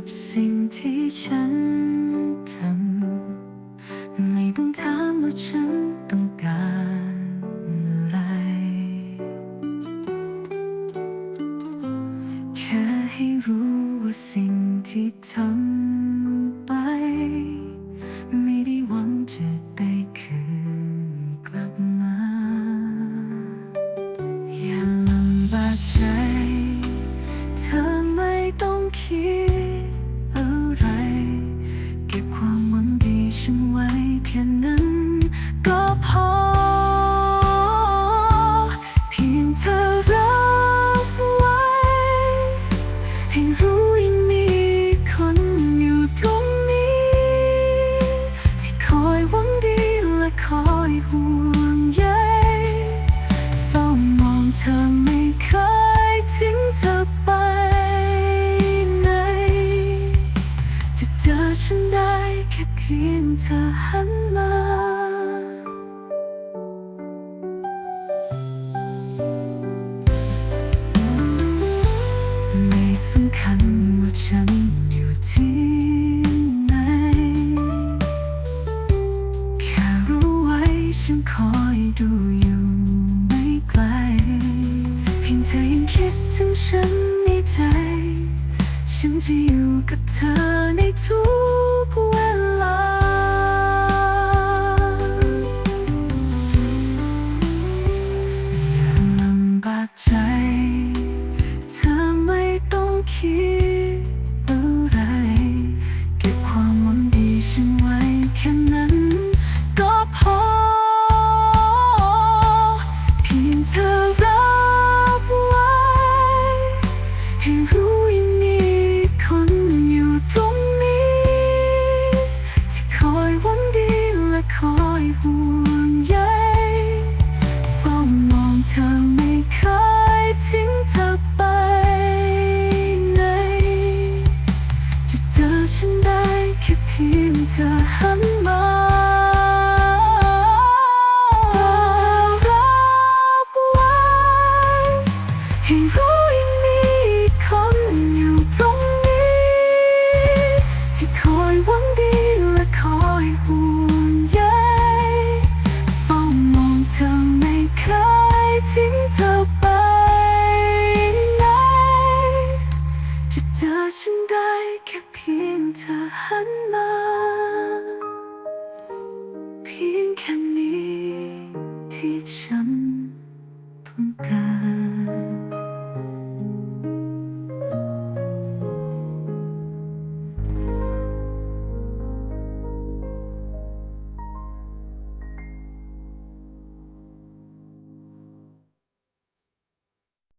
กับสิ่งที่ฉันทำ ไม่ต้องถามว่าฉันต้องการอะไร แค่ให้รู้ว่าสิ่งที่ทำไป ไม่ได้หวังจะได้คืนกลับมา อย่าลำบากใจ เธอไม่ต้องคิด ห่วงใยเฝ้ามองเธอไม่เคยทิ้งเธอไปไหนจะเจอฉันได้แค่เพียงเธอหันมา ฉันคอยดูอยู่ไม่ไกล เพียงเธอยังคิดถึงฉันในใจ ฉันจะอยู่กับเธอในทุกเวลา อย่าลำบากใจ เพียงเธอ ให้รู้ยังมีคนอยู่ตรงนี้ ที่คอยหวังดีและคอยห่วงใยเฝ้ามองเธอไม่เคยทิ้งเธอไปไหนจะเจอฉันได้แค่เพียงเธอหันมาเพียงแค่นี้ที่ฉัน